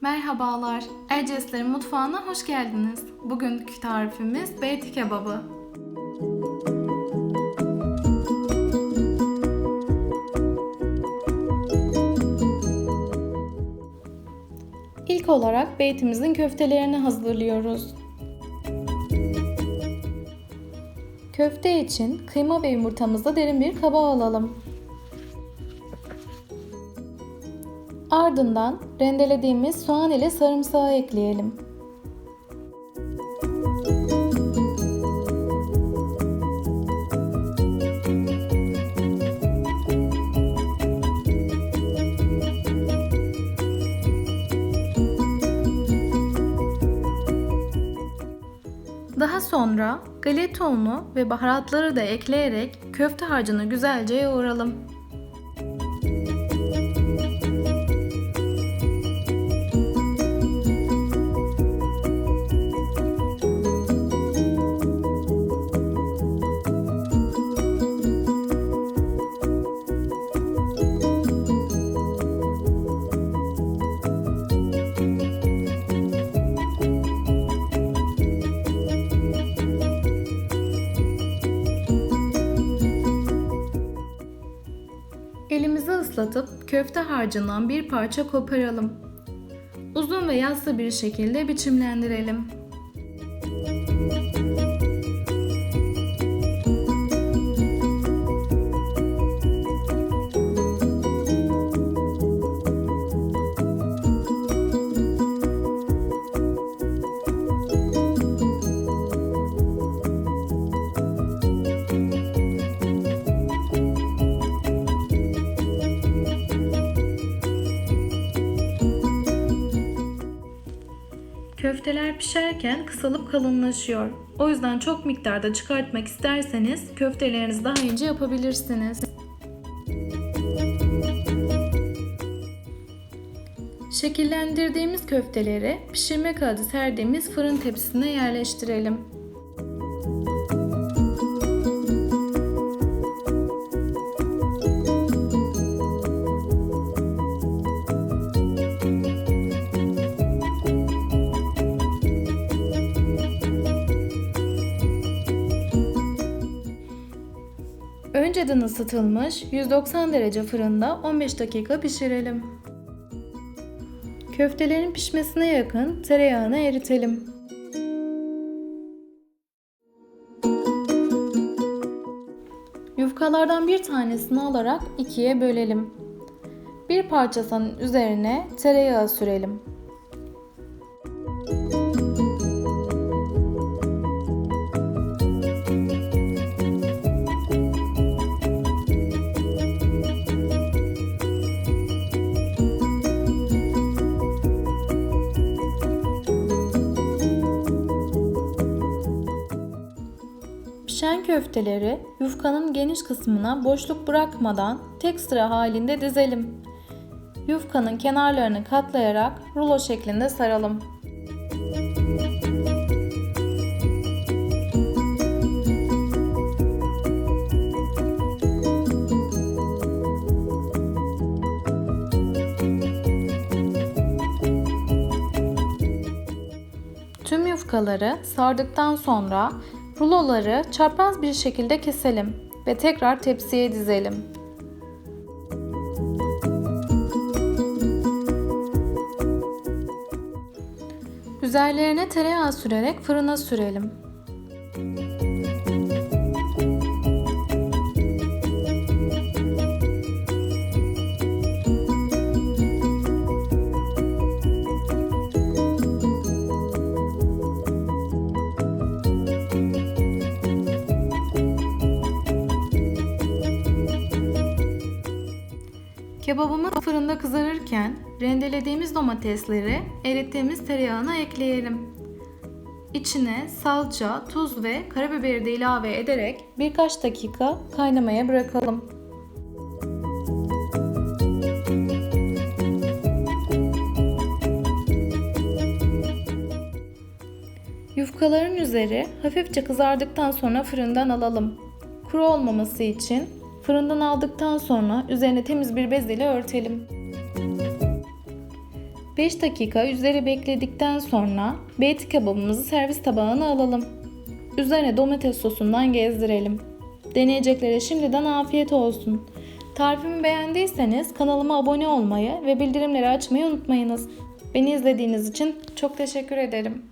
Merhabalar, Erciyeslerin mutfağına hoş geldiniz. Bugünkü tarifimiz beyti kebabı. İlk olarak beytimizin köftelerini hazırlıyoruz. Köfte için kıyma ve yumurtamızı derin bir kaba alalım. Ardından rendelediğimiz soğan ile sarımsağı ekleyelim. Daha sonra galeta unu ve baharatları da ekleyerek köfte harcını güzelce yoğuralım. Islatıp köfte harcından bir parça koparalım. Uzun ve yassı bir şekilde biçimlendirelim. Köfteler pişerken kısalıp kalınlaşıyor. O yüzden çok miktarda çıkartmak isterseniz köftelerinizi daha ince yapabilirsiniz. Şekillendirdiğimiz köfteleri pişirme kağıdı serdiğimiz fırın tepsisine yerleştirelim. Önceden ısıtılmış 190 derece fırında 15 dakika pişirelim. Köftelerin pişmesine yakın tereyağını eritelim. Yufkalardan bir tanesini alarak ikiye bölelim. Bir parçasının üzerine tereyağı sürelim. Pişen köfteleri yufkanın geniş kısmına boşluk bırakmadan tek sıra halinde dizelim. Yufkanın kenarlarını katlayarak rulo şeklinde saralım. Tüm yufkaları sardıktan sonra ruloları çapraz bir şekilde keselim ve tekrar tepsiye dizelim. Üzerlerine tereyağı sürerek fırına sürelim. Kebabımız fırında kızarırken rendelediğimiz domatesleri erittiğimiz tereyağına ekleyelim. İçine salça, tuz ve karabiberi de ilave ederek birkaç dakika kaynamaya bırakalım. Yufkaların üzeri hafifçe kızardıktan sonra fırından alalım. Kuru olmaması için fırından aldıktan sonra üzerine temiz bir bez ile örtelim. 5 dakika üzeri bekledikten sonra beyti kebabımızı servis tabağına alalım. Üzerine domates sosundan gezdirelim. Deneyeceklere şimdiden afiyet olsun. Tarifimi beğendiyseniz kanalıma abone olmayı ve bildirimleri açmayı unutmayınız. Beni izlediğiniz için çok teşekkür ederim.